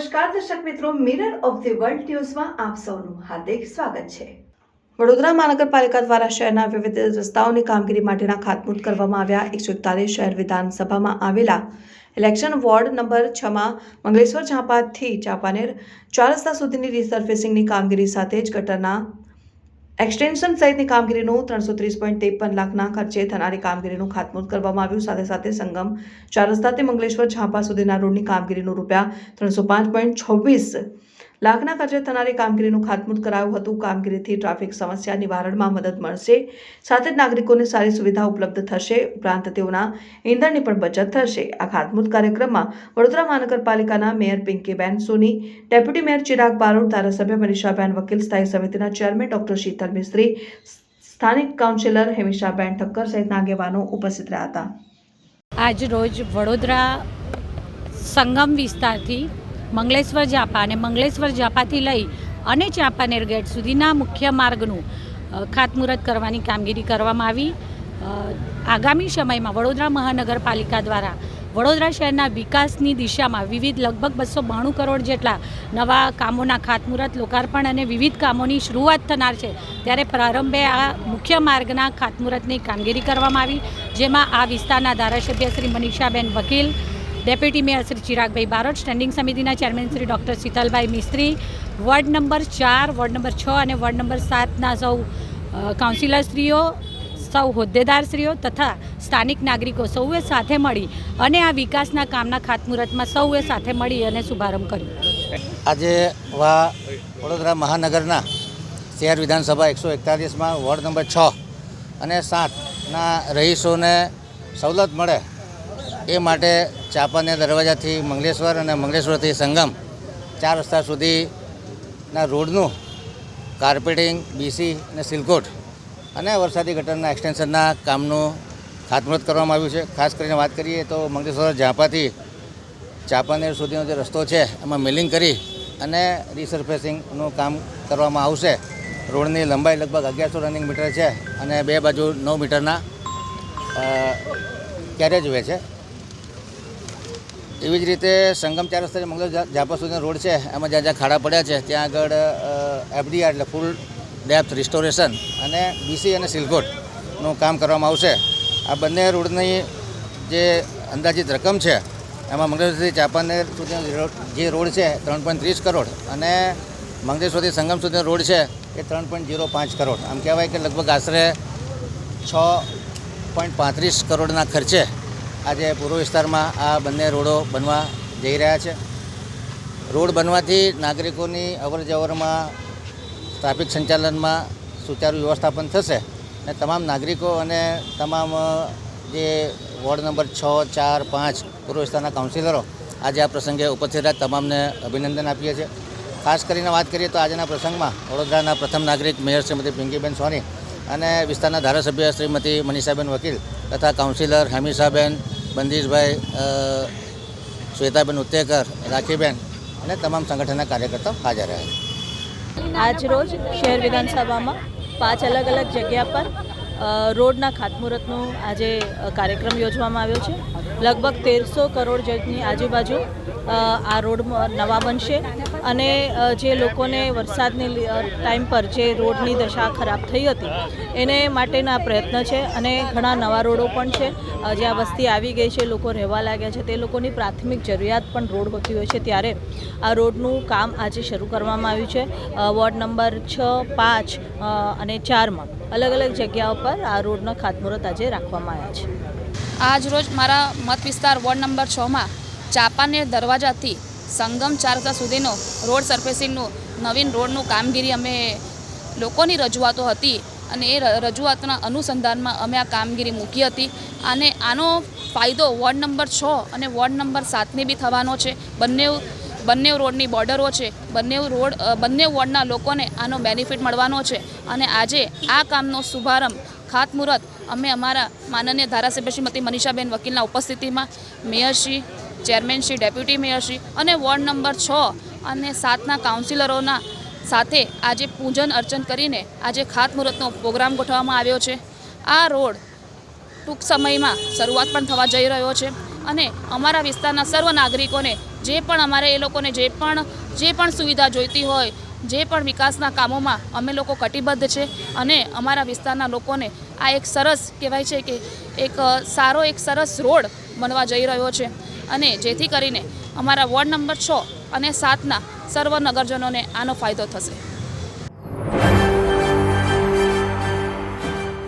નમસ્કાર, દર્શક મિત્રો મિરર ઓફ ધી વર્લ્ડ ન્યૂઝમાં આપ સૌનું હાર્દિક સ્વાગત છે. વડોદરા મહાનગરપાલિકા દ્વારા શહેરના વિવિધ રસ્તાઓની કામગીરી માટેના ખાતમુહૂર્ત કરવામાં આવ્યા. એકસો એકતાલીસ શહેર વિધાનસભામાં આવેલા ઇલેક્શન વોર્ડ નંબર છમાં મંગલેશ્વર ચાંપાથી ચાંપાનેર ચાર રસ્તા સુધીની રિસર્ફેસિંગની કામગીરી સાથે જ ગટરના એક્સટેન્શન સહિતની કામગીરીનું ત્રણસો ત્રીસ પોઈન્ટ ત્રેપન લાખના ખર્ચે થનારી કામગીરીનું ખાતમુહૂર્ત કરવામાં આવ્યું. સાથે સાથે સંગમ ચાર રસ્તાથી મંગલેશ્વર ઝાંપા સુધીના રોડની કામગીરીનું રૂપિયા ત્રણસો પાંચ પોઈન્ટ છવ્વીસ લાખના ખર્ચે થનારી કામગીરીનું ખાતમુહૂર્ત કરાયું હતું. કામગીરીથી ટ્રાફિક સમસ્યા નિવારણમાં મદદ મળશે. સાથે જ નાગરિકોને સારી સુવિધા ઉપલબ્ધ થશે. ઉપરાંત તેઓના ઈંધણની પણ બચત થશે. આ ખાતમુહૂર્ત કાર્યક્રમમાં વડોદરા મહાનગરપાલિકાના mayor Pinkiben Soni, deputy mayor Chirag Barot, ધારાસભ્ય મનીષાબેન વકીલ, સ્થાયી સમિતિના ચેરમેન ડોક્ટર શીતલ મિસ્ત્રી, સ્થાનિક કાઉન્સિલર હેમિશાબેન ઠક્કર સહિતના આગેવાનો ઉપસ્થિત રહ્યા હતા. આજ રોજ વડોદરા સંગમ વિસ્તારથી મંગલેશ્વર જાપા અને મંગલેશ્વર જાપાથી લઈ અને ચાંપાનેર ગેટ સુધીના મુખ્ય માર્ગનું ખાતમુહૂર્ત કરવાની કામગીરી કરવામાં આવી. આગામી સમયમાં વડોદરા મહાનગરપાલિકા દ્વારા વડોદરા શહેરના વિકાસની દિશામાં વિવિધ લગભગ બસો બાણું કરોડ જેટલા નવા કામોના ખાતમુહૂર્ત, લોકાર્પણ અને વિવિધ કામોની શરૂઆત થનાર છે. ત્યારે પ્રારંભે આ મુખ્ય માર્ગના ખાતમુહૂર્તની કામગીરી કરવામાં આવી, જેમાં આ વિસ્તારના ધારાસભ્ય Shri Manishaben Vakil deputy mayor Shri Chiragbhai Barot standing સમિતિના chairman Shri doctor Shitalbhai Mistry, ward number ચાર, વોર્ડ નંબર છ અને વોર્ડ નંબર સાતના સૌ કાઉન્સિલરશ્રીઓ, સૌ હોદ્દેદારશ્રીઓ તથા સ્થાનિક નાગરિકો સૌએ સાથે મળી અને આ વિકાસના કામના ખાતમુહૂર્તમાં સૌએ સાથે મળી અને શુભારંભ કર્યો. આજે વા વડોદરા મહાનગરના શહેર વિધાનસભા એકસો એકતાલીસમાં વોર્ડ નંબર છ અને સાતના રહીશોને સવલત મળે એ માટે ચાપાને દરવાજાથી મંગલેશ્વર અને મંગલેશ્વરથી સંગમ ચાર રસ્તા સુધીના રોડનું કાર્પેટિંગ બીસી અને સિલકોટ અને વરસાદી ગટરના એક્સટેન્શનના કામનું ખાતમુહૂર્ત કરવામાં આવ્યું છે. ખાસ કરીને વાત કરીએ તો મંગલેશ્વર ઝાંપાથી ચાપાનેર સુધીનો જે રસ્તો છે, એમાં મિલિંગ કરી અને રિસર્ફેસિંગનું કામ કરવામાં આવશે. રોડની લંબાઈ લગભગ અગિયારસો રનિંગ મીટર છે અને બે બાજુ નવ મીટરના કેરેજ વે છે. એવી જ રીતે સંગમ ચાર રસ્તે મંગલ જાપર સુધીનો રોડ છે, એમાં જ્યાં જ્યાં ખાડા પડ્યા છે, ત્યાં આગળ એફડીઆર એટલે ફૂલ ડેપ્થ રિસ્ટોરેશન અને બીસી અને સિલકોટનું કામ કરવામાં આવશે. આ બંને રોડની જે અંદાજિત રકમ છે, એમાં મંગળેશ્વરથી ચાપાનેર સુધીનો જે રોડ- છે, ત્રણ પોઈન્ટ ત્રીસ કરોડ અને મંગળેશ્વરથી સંગમ સુધીનો રોડ છે, એ ત્રણ પોઈન્ટ ઝીરો પાંચ કરોડ. આમ કહેવાય કે લગભગ આશરે છ પોઈન્ટ પાંત્રીસ કરોડના ખર્ચે આજે પૂર્વ વિસ્તારમાં આ બંને રોડો બનવા જઈ રહ્યા છે. રોડ બનવાથી નાગરિકોની અવર જવરમાં ટ્રાફિક સંચાલનમાં સુચારુ વ્યવસ્થાપન થશે અને તમામ નાગરિકો અને તમામ જે વોર્ડ નંબર છ, ચાર, પાંચ પૂર્વ વિસ્તારના કાઉન્સિલરો આજે આ પ્રસંગે ઉપસ્થિત રહ્યા. તમામને અભિનંદન આપીએ છીએ. ખાસ કરીને વાત કરીએ તો આજના પ્રસંગમાં વડોદરાના પ્રથમ નાગરિક મેયર શ્રીમતી પિંકીબેન સોની અને વિસ્તારના ધારાસભ્ય શ્રીમતી મનીષાબેન વકીલ તથા કાઉન્સિલર હમીષાબેન બંદીશભાઈ શ્વેતાબેન ઉત્તેકર, રાખીબેન અને તમામ સંગઠનના કાર્યકર્તાઓ હાજર રહ્યા આજ રોજ શહેર વિધાનસભામાં પાંચ અલગ અલગ જગ્યા પર રોડના ખાતમુહૂર્તનો આજે કાર્યક્રમ યોજવામાં આવ્યો છે. લગભગ તેરસો કરોડ જેટની આજુબાજુ આ રોડ નવા બનશે. અને જે લોકોને વરસાદની ટાઈમ પર જે રોડની દશા ખરાબ થઈ હતી, એને માટેના પ્રયત્ન છે અને ઘણા નવા રોડો પણ છે. જ્યાં વસ્તી આવી ગઈ છે, લોકો રહેવા લાગ્યા છે, તે લોકોની પ્રાથમિક જરૂરિયાત પણ રોડ હોતી હોય છે. ત્યારે આ રોડનું કામ આજે શરૂ કરવામાં આવ્યું છે. વોર્ડ નંબર છ, પાંચ અને ચારમાં અલગ અલગ જગ્યાઓ પર આ રોડના ખાતમુહૂર્ત આજે રાખવામાં આવ્યા છે. આજ રોજ મારા મત વિસ્તાર વોર્ડ નંબર છમાં ચાપાનેર દરવાજાથી સંગમ ચાર રસ્તા સુધીનો રોડ સરફેસિંગનું નવીન રોડનું કામગીરી અમે લોકોની રજૂઆતો હતી અને એ રજૂઆતના અનુસંધાનમાં અમે આ કામગીરી મૂકી હતી. અને આનો ફાયદો વોર્ડ નંબર છ અને વોર્ડ નંબર સાતને બી થવાનો છે. બંને બંને રોડની બોર્ડરો છે. બંને રોડ બંને વોર્ડના લોકોને આનો બેનિફિટ મળવાનો છે. અને આજે આ કામનો શુભારંભ ખાતમુહૂર્ત અમે અમારા માનનીય ધારાસભ્ય શ્રીમતી મનીષાબેન વકીલના ઉપસ્થિતિમાં મેયરશ્રી ચેરમેન શ્રી, ડેપ્યુટી મેયરશ્રી અને વોર્ડ નંબર છ અને સાતના કાઉન્સિલરોના સાથે આજે પૂજન અર્ચન કરીને આજે ખાતમુહૂર્તનો પ્રોગ્રામ ગોઠવવામાં આવ્યો છે. આ રોડ ટૂંક સમયમાં શરૂઆત પણ થવા જઈ રહ્યો છે અને અમારા વિસ્તારના સર્વ નાગરિકોને જે પણ અમારે એ લોકોને જે પણ જે પણ સુવિધા જોઈતી હોય, જે પણ વિકાસના કામોમાં અમે લોકો કટિબદ્ધ છે અને અમારા વિસ્તારના લોકોને આ એક સરસ કહેવાય છે કે એક, સારો એક સરસ રોડ બનવા જઈ રહ્યો છે. અને જેથી કરીને અમારા વોર્ડ નંબર છ અને સાતના સર્વ નગરજનોને આનો ફાયદો થશે.